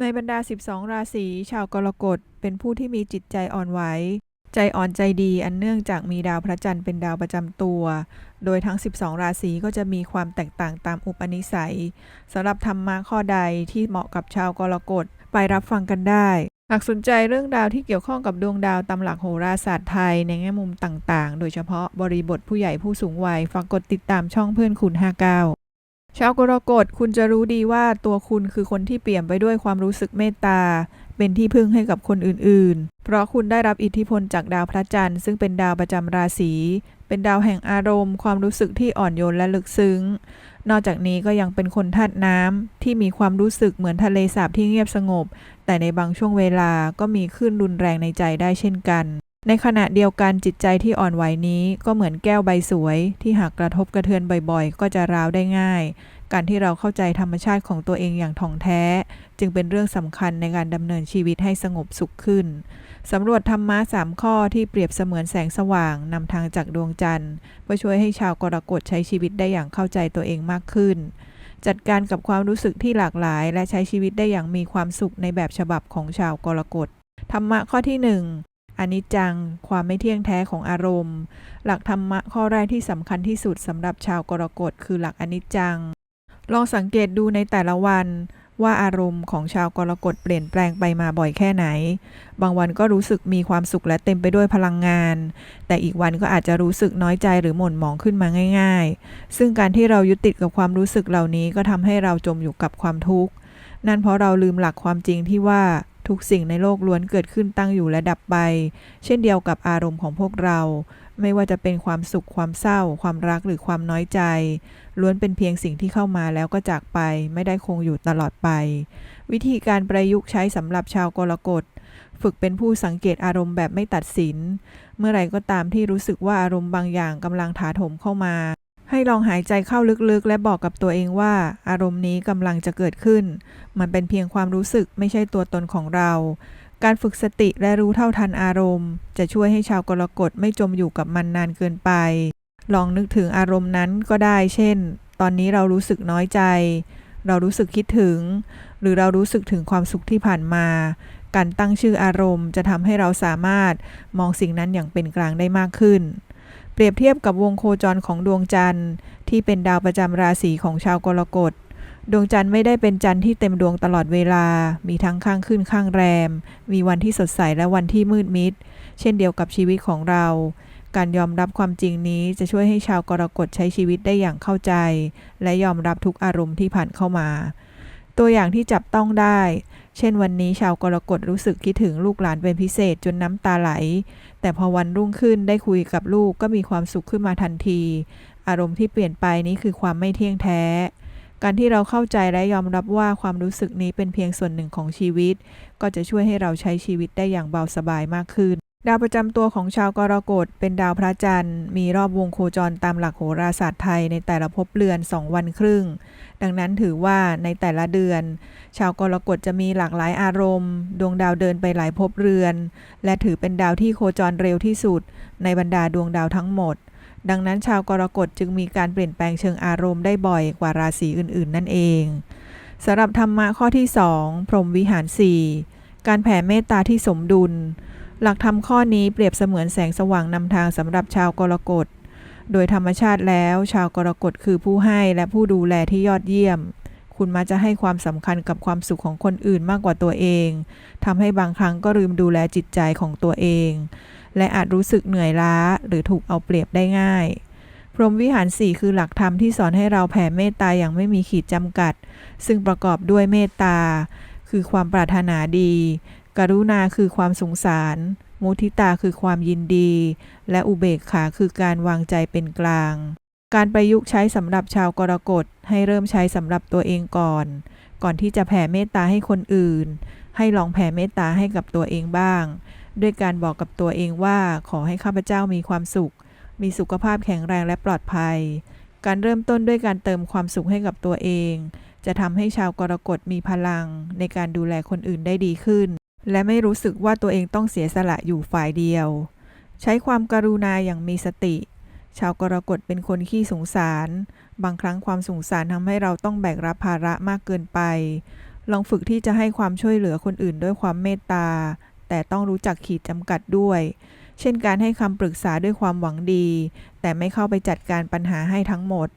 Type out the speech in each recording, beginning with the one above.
ในบรรดา 12 ราศีชาวกรกฎเป็นผู้ที่มีจิตใจอ่อนไหว ใจอ่อนใจดีอันเนื่องจากมีดาวพระจันทร์เป็นดาวประจำตัว โดยทั้ง 12 ราศีก็จะมีความแตกต่างตามอุปนิสัยสำหรับธรรมะข้อใดที่เหมาะกับชาวกรกฎไปรับฟังกันได้ หากสนใจเรื่องดาวที่เกี่ยวข้องกับดวงดาวตามหลักโหราศาสตร์ไทยในแง่มุมต่างๆ โดยเฉพาะบริบทผู้ใหญ่ผู้สูงวัยฝากกดติดตามช่องเพื่อนคุณ59 ชาวกรกฎคุณจะรู้ดีว่าตัวคุณคือคนที่เปี่ยมไปด้วยความรู้สึกเมตตา เป็นที่พึ่งให้กับคนอื่นๆ เพราะคุณได้รับอิทธิพลจากดาวพระจันทร์ซึ่งเป็นดาวประจำราศี เป็นดาวแห่งอารมณ์ ความรู้สึกที่อ่อนโยนและลึกซึ้ง นอกจากนี้ก็ยังเป็นคนธาตุน้ำที่มีความรู้สึกเหมือนทะเลสาบที่เงียบสงบ แต่ในบางช่วงเวลาก็มีคลื่นรุนแรงในใจได้เช่นกัน ในขณะเดียวกันจิตใจที่อ่อนไหวนี้ก็เหมือนแก้วใบสวย ที่หากกระทบกระเทือนบ่อยๆ ก็จะร้าวได้ง่าย การที่เราเข้าใจธรรมชาติของตัวเองอย่างถ่องแท้ จึงเป็นเรื่องสำคัญในการดำเนินชีวิตให้สงบสุขขึ้นสำรวจธรรมะสามข้อที่เปรียบเสมือนแสงสว่างนำทางจากดวงจันทร์เพื่อช่วยให้ชาวกรกฎใช้ชีวิตได้อย่างเข้าใจตัวเองมากขึ้น จัดการกับความรู้สึกที่หลากหลาย และใช้ชีวิตได้อย่างมีความสุขในแบบฉบับของชาวกรกฎธรรมะข้อที่หนึ่ง อนิจจัง ความไม่เที่ยงแท้ของอารมณ์ หลักธรรมะข้อแรกที่สำคัญที่สุดสำหรับชาวกรกฎคือหลักอนิจจัง ลองสังเกตดูในแต่ละวันว่าอารมณ์ของชาวกรกฎเปลี่ยนแปลงไปมาบ่อยแค่ไหน บางวันก็รู้สึกมีความสุขและเต็มไปด้วยพลังงาน แต่อีกวันก็อาจจะรู้สึกน้อยใจหรือหม่นหมองขึ้นมาง่าย ๆ ซึ่งการที่เรายึดติดกับความรู้สึกเหล่านี้ก็ทำให้เราจมอยู่กับความทุกข์ นั่นเพราะเราลืมหลักความจริงที่ว่า ทุกสิ่งในโลกล้วนเกิดขึ้นตั้งอยู่และดับไป เช่นเดียวกับอารมณ์ของพวกเรา ไม่ว่าจะเป็นความสุขความเศร้า ความรักหรือความน้อยใจ ล้วนเป็นเพียงสิ่งที่เข้ามาแล้วก็จากไป ไม่ได้คงอยู่ตลอดไป วิธีการประยุกต์ใช้สำหรับชาวกรกฎฝึกเป็นผู้สังเกตอารมณ์แบบไม่ตัดสิน เมื่อไหร่ก็ตามที่รู้สึกว่าอารมณ์บางอย่างกำลังถาโถมเข้ามา ให้ลองหายใจเข้าลึกๆ และบอกกับตัวเองว่า อารมณ์นี้กำลังจะเกิดขึ้น มันเป็นเพียงความรู้สึกไม่ใช่ตัวตนของเรา การฝึกสติและรู้เท่าทันอารมณ์ จะช่วยให้ชาวกรกฎไม่จมอยู่กับมันนานเกินไป ลองนึกถึงอารมณ์นั้นก็ได้ เช่น ตอนนี้เรารู้สึกน้อยใจ เรารู้สึกคิดถึง หรือเรารู้สึกถึงความสุขที่ผ่านมา การตั้งชื่ออารมณ์จะทำให้เราสามารถมองสิ่งนั้นอย่างเป็นกลางได้มากขึ้น เปรียบเทียบกับวงโคจรของดวงจันทร์ ที่เป็นดาวประจำราศีของชาวกรกฎดวงจันทร์ไม่ได้เป็นจันทร์ที่เต็มดวงตลอดเวลา มีทั้งข้างขึ้นข้างแรม มีวันที่สดใสและวันที่มืดมิด เช่นเดียวกับชีวิตของเรา การยอมรับความจริงนี้จะช่วยให้ชาวกรกฎใช้ชีวิตได้อย่างเข้าใจ และยอมรับทุกอารมณ์ที่ผ่านเข้ามา ตัวอย่างที่จับต้องได้ เช่นวันนี้ชาวกรกฎรู้สึกคิดถึงลูกหลานเป็นพิเศษจนน้ำตาไหล แต่พอวันรุ่งขึ้นได้คุยกับลูกก็มีความสุขขึ้นมาทันที อารมณ์ที่เปลี่ยนไปนี้คือความไม่เที่ยงแท้ การที่เราเข้าใจและยอมรับว่าความรู้สึกนี้เป็นเพียงส่วนหนึ่งของชีวิต ก็จะช่วยให้เราใช้ชีวิตได้อย่างเบาสบายมากขึ้น ดาวประจำตัวของชาวกรกฎเป็นดาวพระจันทร์ มีรอบวงโคจรตามหลักโหราศาสตร์ไทยในแต่ละภพเรือน 2 วันครึ่ง ดังนั้นถือว่าในแต่ละเดือน ชาวกรกฎจะมีหลากหลายอารมณ์ ดวงดาวเดินไปหลายภพเรือน และถือเป็นดาวที่โคจรเร็วที่สุด ในบรรดาดวงดาวทั้งหมด ดังนั้นชาวกรกฎจึงมีการเปลี่ยนแปลงเชิงอารมณ์ได้บ่อยกว่าราศีอื่นๆ นั่นเองสำหรับธรรมะข้อที่ 2 พรหมวิหาร 4 การแผ่เมตตาที่สมดุล หลักธรรมข้อนี้เปรียบเสมือนแสงสว่างนำทางสำหรับชาวกรกฎ โดยธรรมชาติแล้วชาวกรกฎคือผู้ให้และผู้ดูแลที่ยอดเยี่ยม คุณมักจะให้ความสำคัญกับความสุขของคนอื่นมากกว่าตัวเองทำให้บางครั้งก็ลืมดูแลจิตใจของตัวเอง และอาจรู้สึกเหนื่อยล้าหรือถูกเอาเปรียบได้ง่าย พรหมวิหารสี่คือหลักธรรมที่สอนให้เราแผ่เมตตาอย่างไม่มีขีดจำกัด ซึ่งประกอบด้วยเมตตาคือความปรารถนาดี กรุณาคือความสงสาร มุทิตาคือความยินดี และอุเบกขาคือการวางใจเป็นกลาง การประยุกต์ใช้สำหรับชาวกรกฎให้เริ่มใช้สำหรับตัวเองก่อน ก่อนที่จะแผ่เมตตาให้คนอื่น ให้ลองแผ่เมตตาให้กับตัวเองบ้าง ด้วยการบอกกับตัวเองว่าขอให้ข้าพเจ้ามีความสุข มีสุขภาพแข็งแรงและปลอดภัย การเริ่มต้นด้วยการเติมความสุขให้กับตัวเองจะทำให้ชาวกรกฎมีพลังในการดูแลคนอื่นได้ดีขึ้น และไม่รู้สึกว่าตัวเองต้องเสียสละอยู่ฝ่ายเดียว ใช้ความการุณาอย่างมีสติ ชาวกรกฎเป็นคนขี้สงสาร บางครั้งความสงสารทำให้เราต้องแบกรับภาระมากเกินไป ลองฝึกที่จะให้ความช่วยเหลือคนอื่นด้วยความเมตตา แต่ต้องรู้จักขีดจำกัดด้วย เช่นการให้คำปรึกษาด้วยความหวังดี แต่ไม่เข้าไปจัดการปัญหาให้ทั้งหมด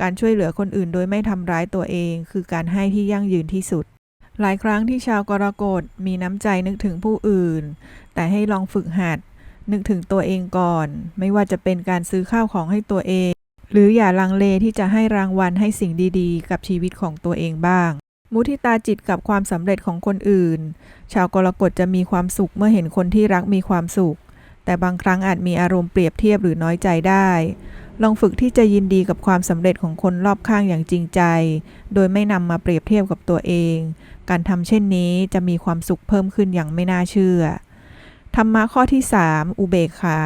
การช่วยเหลือคนอื่นโดยไม่ทำร้ายตัวเอง คือการให้ที่ยั่งยืนที่สุด หลายครั้งที่ชาวกรกฎมีน้ำใจนึกถึงผู้อื่น แต่ให้ลองฝึกหัด นึกถึงตัวเองก่อน ไม่ว่าจะเป็นการซื้อข้าวของให้ตัวเอง หรืออย่าลังเลที่จะให้รางวัลให้สิ่งดีๆ กับชีวิตของตัวเองบ้าง มุทิตาจิตกับความสำเร็จของคนอื่น ชาวกรกฎจะมีความสุขเมื่อเห็นคนที่รักมีความสุข แต่บางครั้งอาจมีอารมณ์เปรียบเทียบหรือน้อยใจได้ลองฝึกที่จะยินดีกับความสำเร็จของคนรอบข้างอย่างจริงใจ โดยไม่นำมาเปรียบเทียบกับตัวเอง การทำเช่นนี้จะมีความสุขเพิ่มขึ้นอย่างไม่น่าเชื่อ ธรรมะข้อที่ 3 อุเบกขา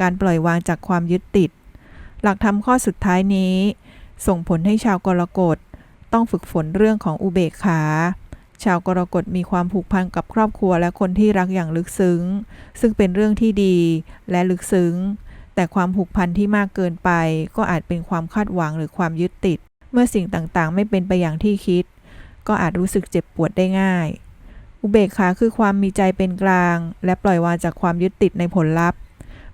การปล่อยวางจากความยึดติด หลักธรรมข้อสุดท้ายนี้ ส่งผลให้ชาวกรกฎต้องฝึกฝนเรื่องของอุเบกขา ชาวกรกฎมีความผูกพันกับครอบครัวและคนที่รักอย่างลึกซึ้ง ซึ่งเป็นเรื่องที่ดีและลึกซึ้ง แต่ความผูกพันที่มากเกินไป ก็อาจเป็นความคาดหวังหรือความยึดติด เมื่อสิ่งต่างๆ ไม่เป็นไปอย่างที่คิด ก็อาจรู้สึกเจ็บปวดได้ง่าย อุเบกขาคือความมีใจเป็นกลาง และปล่อยวางจากความยึดติดในผลลัพธ์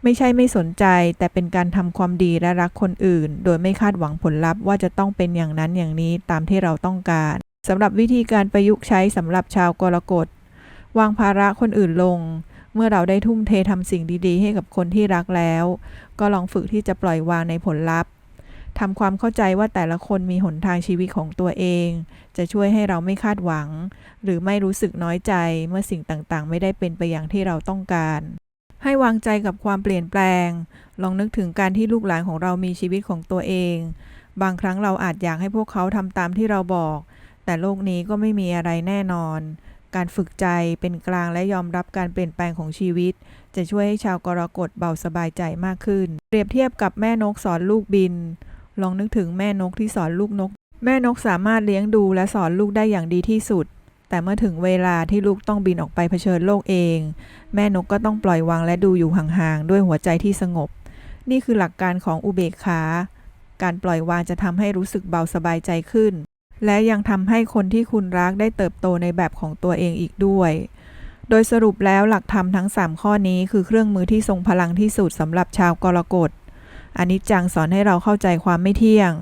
ไม่ใช่ไม่สนใจ แต่เป็นการทำความดีและรักคนอื่น โดยไม่คาดหวังผลลัพธ์ว่าจะต้องเป็นอย่างนั้นอย่างนี้ตามที่เราต้องการสำหรับวิธีการประยุกต์ใช้สำหรับชาวกรกฎวางภาระคนอื่นลง เมื่อเราได้ทุ่มเททำสิ่งดีๆ ให้กับคนที่รักแล้ว ก็ลองฝึกที่จะปล่อยวางในผลลัพธ์ ทำความเข้าใจว่าแต่ละคนมีหนทางชีวิตของตัวเอง จะช่วยให้เราไม่คาดหวัง หรือไม่รู้สึกน้อยใจเมื่อสิ่งต่างๆ ไม่ได้เป็นไปอย่างที่เราต้องการ ให้วางใจกับความเปลี่ยนแปลง ลองนึกถึงการที่ลูกหลานของเรามีชีวิตของตัวเอง บางครั้งเราอาจอยากให้พวกเขาทำตามที่เราบอก แต่โลกนี้ก็ไม่มีอะไรแน่นอน การฝึกใจเป็นกลางและยอมรับการเปลี่ยนแปลงของชีวิตจะช่วยให้ชาวกรกฎเบาสบายใจมากขึ้น เปรียบเทียบกับแม่นกสอนลูกบิน ลองนึกถึงแม่นกที่สอนลูกนก แม่นกสามารถเลี้ยงดูและสอนลูกได้อย่างดีที่สุด แต่เมื่อถึงเวลาที่ลูกต้องบินออกไปเผชิญโลกเอง แม่นกก็ต้องปล่อยวางและดูอยู่ห่างๆด้วยหัวใจที่สงบ นี่คือหลักการของอุเบกขา การปล่อยวางจะทำให้รู้สึกเบาสบายใจขึ้น และยังทำให้คนที่คุณรักได้เติบโตในแบบของตัวเองอีกด้วยโดยสรุปแล้วหลักธรรมทั้ง 3 ข้อนี้คือเครื่องมือที่ทรงพลังที่สุดสำหรับชาวกรกฎ อนิจจังสอนให้เราเข้าใจความไม่เที่ยง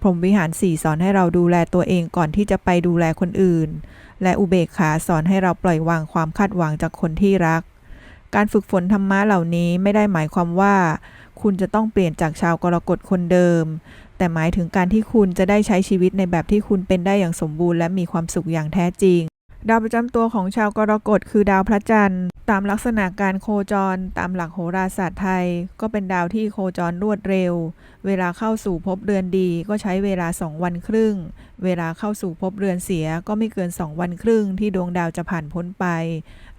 พรหมวิหารสี่สอนให้เราดูแลตัวเองก่อนที่จะไปดูแลคนอื่น และอุเบกขาสอนให้เราปล่อยวางความคาดหวังจากคนที่รัก การฝึกฝนธรรมะเหล่านี้ไม่ได้หมายความว่า คุณจะต้องเปลี่ยนจากชาวกรกฎคนเดิม แต่หมายถึงการที่คุณจะได้ใช้ชีวิตในแบบที่คุณเป็นได้อย่างสมบูรณ์และมีความสุขอย่างแท้จริง ดาวประจำตัวของชาวกรกฎคือดาวพระจันทร์ ตามลักษณะการโคจร ตามหลักโหราศาสตร์ไทย ก็เป็นดาวที่โคจรรวดเร็ว เวลาเข้าสู่ภพเรือนดีก็ใช้เวลา 2 วันครึ่ง เวลาเข้าสู่ภพเรือนเสียก็ไม่เกิน 2 วันครึ่งที่ดวงดาวจะผ่านพ้นไป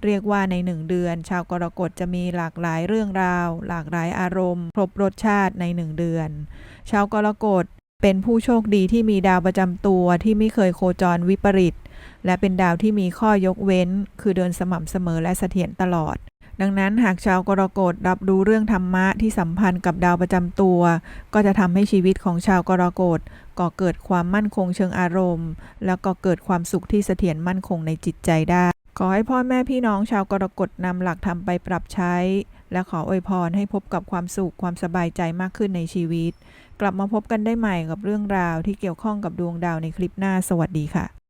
เรียกว่าใน 1 เดือน ชาวกรกฎจะมีหลากหลายเรื่องราว หลากหลายอารมณ์ ครบรสชาติใน 1 เดือน ชาวกรกฎเป็นผู้โชคดีที่มีดาวประจำตัวที่ไม่เคยโคจรวิปริต และเป็นดาวที่มีข้อยกเว้น คือเดินสม่ำเสมอและเสถียรตลอด ดังนั้นหากชาวกรกฎรับรู้เรื่องธรรมะที่สัมพันธ์กับดาวประจำตัว ก็จะทำให้ชีวิตของชาวกรกฎก่อเกิดความมั่นคงเชิงอารมณ์ แล้วก็เกิดความสุขที่เสถียรมั่นคงในจิตใจได้ ขอให้พ่อแม่พี่น้องชาวกรกฎนำหลักธรรมไปปรับใช้ และขออวยพรให้พบกับความสุขความสบายใจมากขึ้นในชีวิต กลับมาพบกันได้ใหม่กับเรื่องราวที่เกี่ยวข้องกับดวงดาวในคลิปหน้าสวัสดีค่ะ